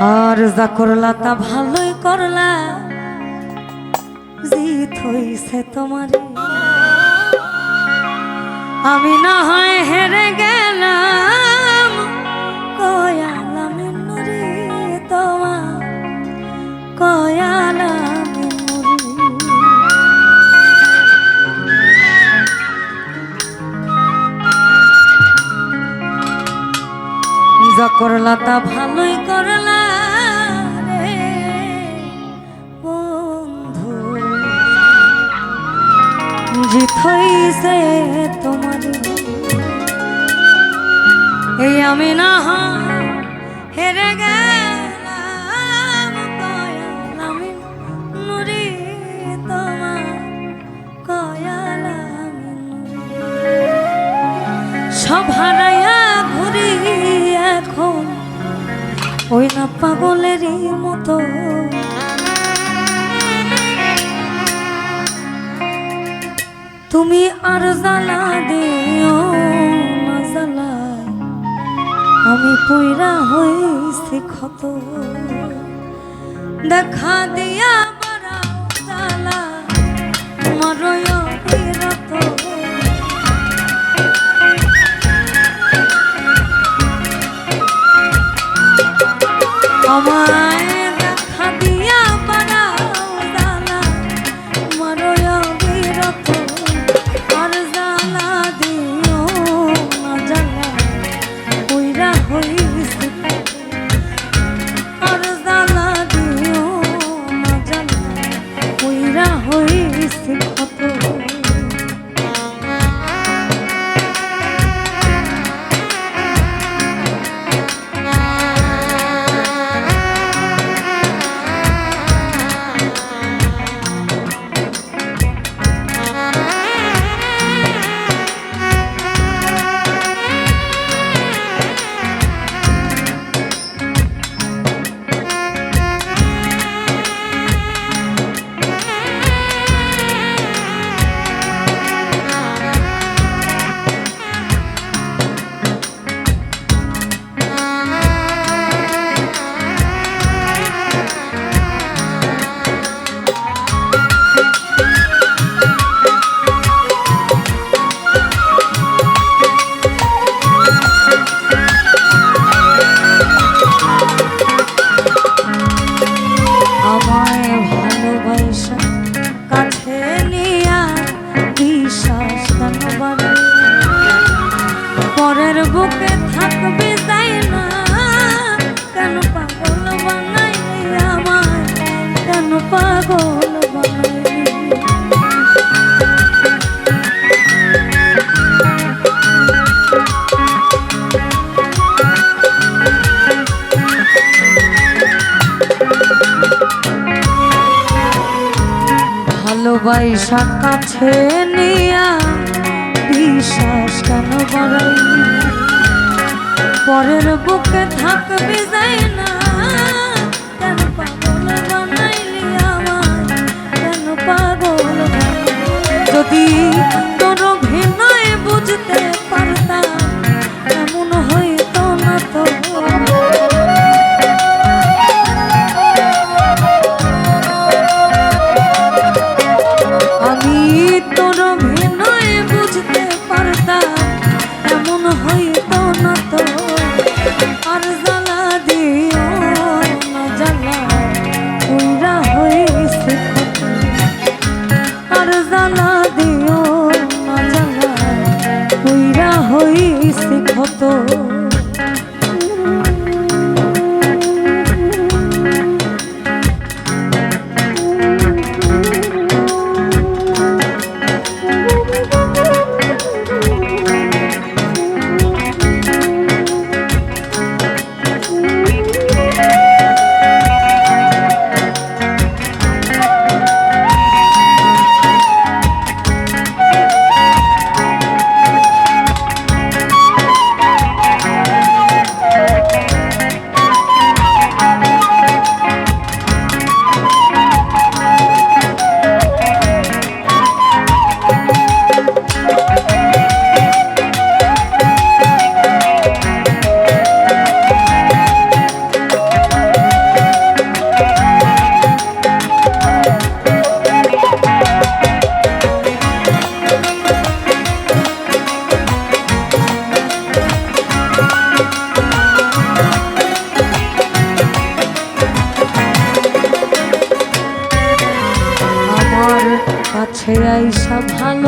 আর যা করলা তা ভালোই করলা। জিত হইছে তোমার। আমি না হয় হেরে গেলাম তোমার কয়ালামের নুরি। যা করলা তা ভালোই করলা। হইছে তোমার এই আমি না হেরে গেলাম আমি, নুরি তোমার কয়াল আমি। নুরি সব হারাইয়া ঘুরি এখন, ওই না পাগলেরই মতো তুমি আর জ্বালা দিও না জ্বালাই আমি পইরা হইছি ক্ষত। দেখা দিয়া ভালোবাসা কাছে নিয়া বিশ্বাস কেন বাড়াই পরের বুকে থাকবি যাই না যদি তোর ভিনয় বুঝতে পারতাম হইছে ক্ষত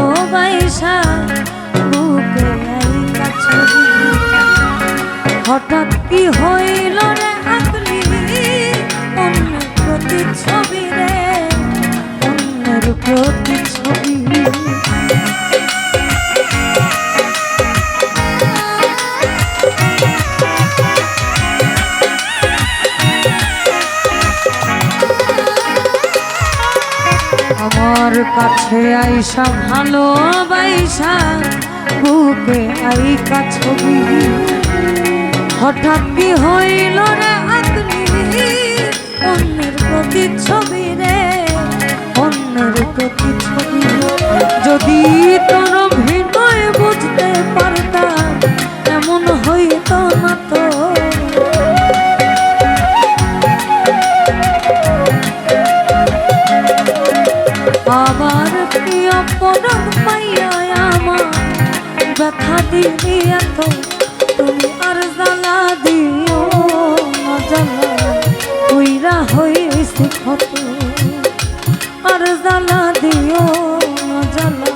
ভালোবাইসা বুকে হঠাৎ কি হইল রে আকলি? অন্যের প্রতি ছবি রে অন্যের প্রতি ছবি কাছে আইসা ভালোবাইসা বুকে আইকা ছবি। হঠাৎ কি হইল রে আকলি অন্যের প্রতি ছবি ব্যথা দিবি এত তুমি আর জ্বালা দিও না, জ্বালা কইরা হইছি ক্ষত আর জ্বালা দিও না, জ্বালা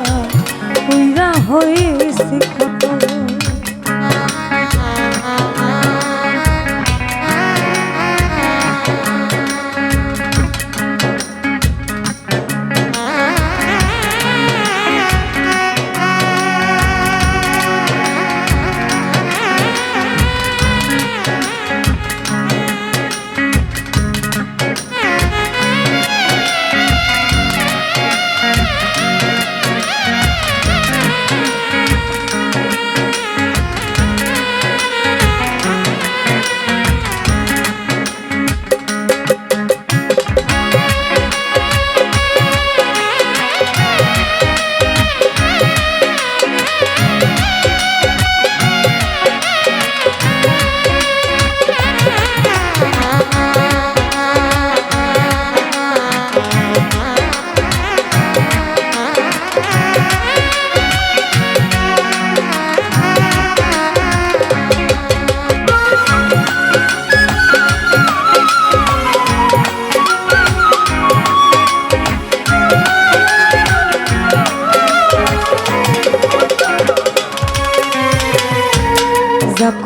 কইরা হইছি ক্ষত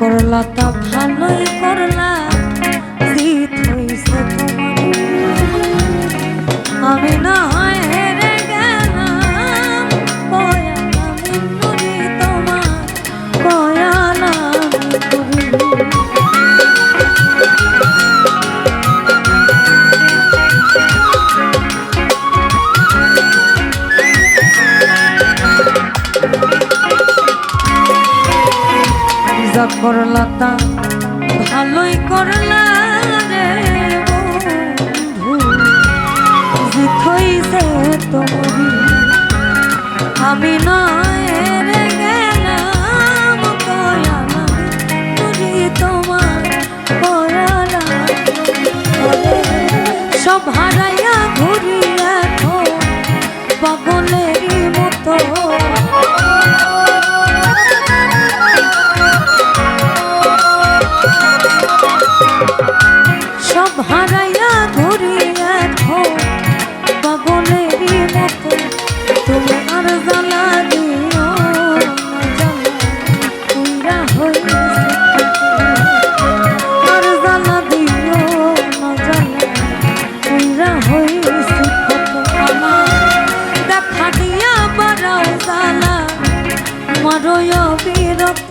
করলা তা ভালোই করলা। জিত হইছে আমি না হয় হেরে গেলাম। নুরি তোমার কয়ালাম তুমি যা করলা তা ভালোই করলা রে বন্ধু। যে তোমার আমি নয় পাগলেরই মতো তুমি আর জ্বালা দিও না জ্বালা দিও না জ্বালা পুইরা হইছে আমার দেখা বিরত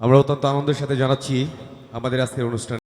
আমরা অত্যন্ত আনন্দের সাথে জানাচ্ছি আমাদের আজকের অনুষ্ঠান।